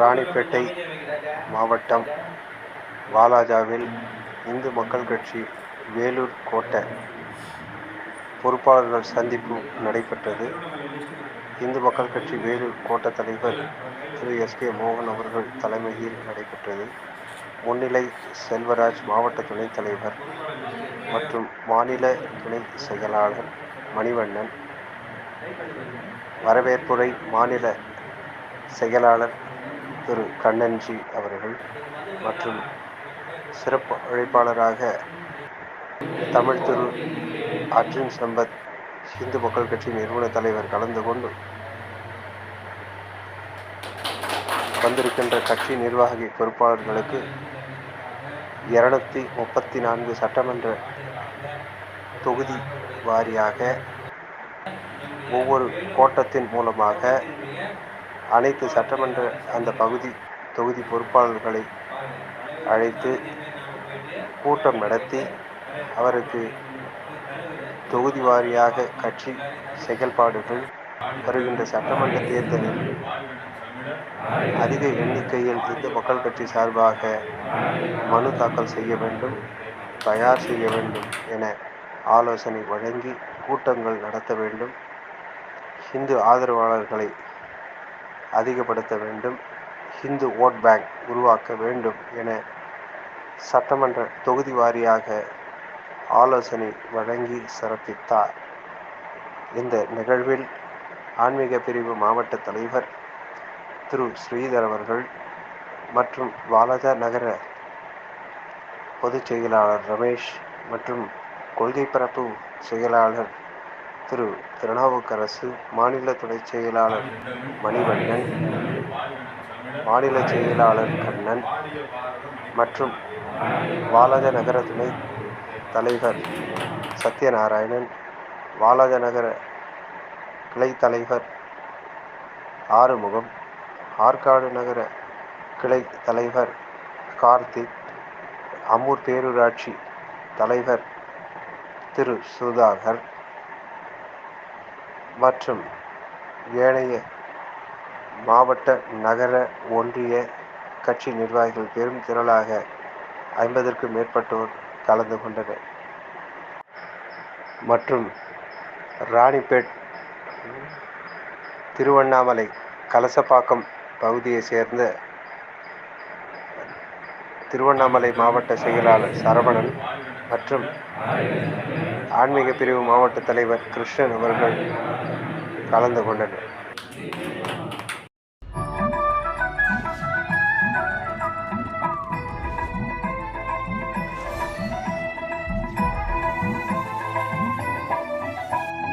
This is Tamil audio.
ராணிப்பேட்டை மாவட்டம் வாலாஜாவில் இந்து மக்கள் கட்சி வேலூர் கோட்ட பொறுப்பாளர்கள் சந்திப்பு நடைபெற்றது. இந்து மக்கள் கட்சி வேலூர் கோட்ட தலைவர் திரு எஸ் கே மோகன் அவர்கள் தலைமையில் நடைபெற்றது. முன்னிலை செல்வராஜ் மாவட்ட துணைத் தலைவர் மற்றும் மாநில துணை செயலாளர் மணிவண்ணன். வரவேற்புரை மாநில செயலாளர் திரு கண்ணன்ஜி அவர்கள் மற்றும் சிறப்பு அழைப்பாளராக தமிழ் திரு அர்ஜுன் சம்பத் இந்து மக்கள் கட்சி நிறுவன தலைவர் கலந்து கொண்டு வந்திருக்கின்ற கட்சி நிர்வாகி பொறுப்பாளர்களுக்கு இருநூத்தி முப்பத்தி நான்கு சட்டமன்ற தொகுதி வாரியாக ஒவ்வொரு கோட்டத்தின் மூலமாக அனைத்து சட்டமன்ற அந்த பகுதி தொகுதி பொறுப்பாளர்களை அழைத்து கூட்டம் நடத்தி அவருக்கு தொகுதி வாரியாக கட்சி செயல்பாடுகள் வருகின்ற சட்டமன்ற தேர்தலில் அதிக எண்ணிக்கையில் இந்து மக்கள் கட்சி சார்பாக மனு தாக்கல் செய்ய வேண்டும் தயார் செய்ய வேண்டும் என ஆலோசனை வழங்கி கூட்டங்கள் நடத்த வேண்டும். ஹிந்து ஆதரவாளர்களை அதிகப்படுத்த வேண்டும். ஹிந்து ஓட் பேங்க் உருவாக்க வேண்டும் என சட்டமன்ற தொகுதி வாரியாக ஆலோசனை வழங்கி சிறப்பித்தார். இந்த நிகழ்வில் ஆன்மீக பிரிவு மாவட்ட தலைவர் திரு ஸ்ரீதர் அவர்கள் மற்றும் வாலாஜா நகர பொதுச் செயலாளர் ரமேஷ் மற்றும் கொள்கை பரப்பு செயலாளர் திரு திருநாவுக்கரசு மாநில துணை செயலாளர் மணிவண்ணன் மாநில செயலாளர் கண்ணன் மற்றும் வாலாஜா நகர துணை தலைவர் சத்யநாராயணன் வாலாஜா நகர கிளை தலைவர் ஆறுமுகம் ஆற்காடு நகர கிளை தலைவர் கார்த்திக் அமூர் பேரூராட்சி தலைவர் திரு சுதாகர் மற்றும் ஏனைய மாவட்ட நகர ஒன்றிய கட்சி நிர்வாகிகள் பெரும் திரளாக ஐம்பதற்கும் மேற்பட்டோர் கலந்து கொண்டனர். மற்றும் ராணிப்பேட் திருவண்ணாமலை கலசப்பாக்கம் பகுதியை சேர்ந்த திருவண்ணாமலை மாவட்ட செயலாளர் சரவணன் மற்றும் ஆன்மீக பிரிவு மாவட்ட தலைவர் கிருஷ்ணன் அவர்கள் கலந்து கொண்டனர்.